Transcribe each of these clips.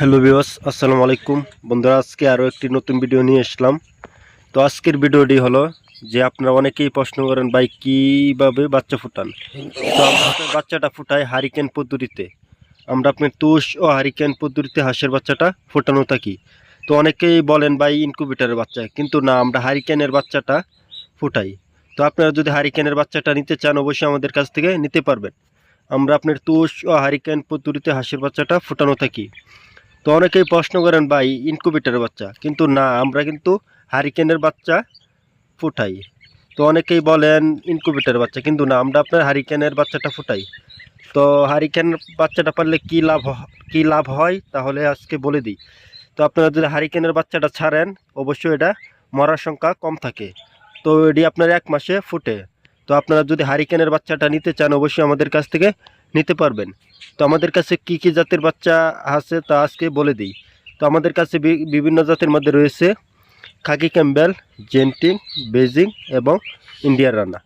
Hello বিওস আসসালামু আলাইকুম। বন্ধুরা, আজকে আরও একটি নতুন ভিডিও নিয়ে আসলাম। তো আজকের ভিডিওটি হলো যে আপনারা অনেকেই প্রশ্ন করেন, ভাই, কীভাবে বাচ্চা ফুটান? তো বাচ্চাটা ফুটাই হারিকেন পদ্ধতিতে। আমরা আপনার তুষ ও হারিকেন পদ্ধতিতে হাঁসের বাচ্চাটা ফোটানো থাকি তো অনেকেই বলেন, ভাই ইনকুবেটারের বাচ্চা। কিন্তু না, আমরা হারিকেনের বাচ্চাটা ফুটাই। তো আপনারা যদি হারিকেনের বাচ্চাটা নিতে চান, অবশ্যই আমাদের কাছ থেকে নিতে পারবেন। আমরা আপনার তুষ ও হারিকেন পদ্ধতিতে হাঁসের বাচ্চাটা ফোটানো থাকি তো অনেকেই প্রশ্ন করেন, ভাই ইনকুবেটারের বাচ্চা। কিন্তু না, আমরা কিন্তু হারিকেনের বাচ্চা ফুটাই। তো অনেকেই বলেন ইনকুবেটারের বাচ্চা। কিন্তু না, আমরা আপনার হারিকেনের বাচ্চাটা ফুটাই। তো হারিকেন বাচ্চাটা পারলে কী লাভ কী লাভ হয়? তাহলে আজকে বলে দিই। তো আপনারা যদি হারিকেনের বাচ্চাটা ছাড়েন, অবশ্যই এটা মরার সংখ্যা কম থাকে। তো এটি আপনার এক মাসে ফুটে। তো আপনারা যদি হারিকেনের বাচ্চাটা নিতে চান, অবশ্যই আমাদের কাছ থেকে নিতে পারবেন। তো আমাদের কাছে কি কি জাতের বাচ্চা আছে তা আজকে বলে দিই। তো আমাদের কাছে বিভিন্ন জাতের মধ্যে রয়েছে খাকি ক্যাম্বেল, জেন্টিং, বেজিং এবং ইন্ডিয়ার রানা।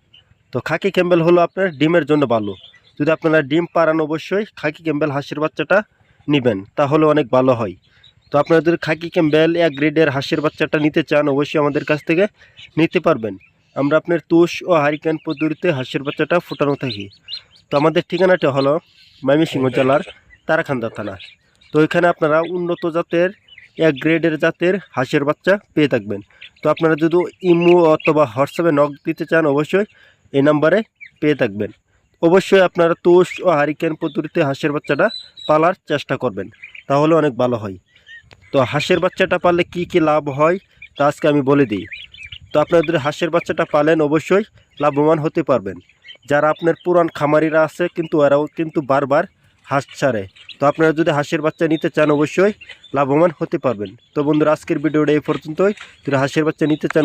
তো খাকি ক্যাম্বেল হলো আপনার ডিমের জন্য ভালো। যদি আপনারা ডিম পারান অবশ্যই খাকি ক্যাম্বেল হাঁসের বাচ্চাটা নেবেন, তাহলে অনেক ভালো হয়। তো আপনারা যদি খাকি ক্যাম্বেল এক গ্রেডের হাঁসের বাচ্চাটা নিতে চান, অবশ্যই আমাদের কাছ থেকে নিতে পারবেন। আমরা আপনার তুষ ও হারিকেন পদ্ধতিতে হাঁসের বাচ্চাটা ফুটানো থাকি। তো আমাদের ঠিকানাটা হলো ময়মনসিংহ জেলার তারাখান্দা থানা। তো এখানে আপনারা উন্নত জাতের এক গ্রেডের জাতের হাঁসের বাচ্চা পেয়ে থাকবেন। তো আপনারা যদি ইমু অথবা হোয়াটসঅ্যাপে নক দিতে চান অবশ্যই এই নাম্বারে পেয়ে থাকবেন। অবশ্যই আপনারা তুষ ও হারিকেন পদ্ধতিতে হাঁসের বাচ্চাটা পালার চেষ্টা করবেন তাহলে অনেক ভালো হয়। তো হাঁসের বাচ্চাটা পাললে কি কি লাভ হয় তা আজকে আমি বলে দিই। তো আপনারা যদি হাঁসের বাচ্চাটা পালেন অবশ্যই লাভবান হতে পারবেন। যারা আপনার পুরান খামারিরা আছে, কিন্তু এরাও কিন্তু বারবার হাঁস ছাড়ে। তো আপনারা যদি হাঁসের বাচ্চা নিতে চান অবশ্যই লাভবান হতে পারবেন। তো বন্ধুরা, আজকের ভিডিওটা এই পর্যন্তই। যদি হাঁসের বাচ্চা নিতে চান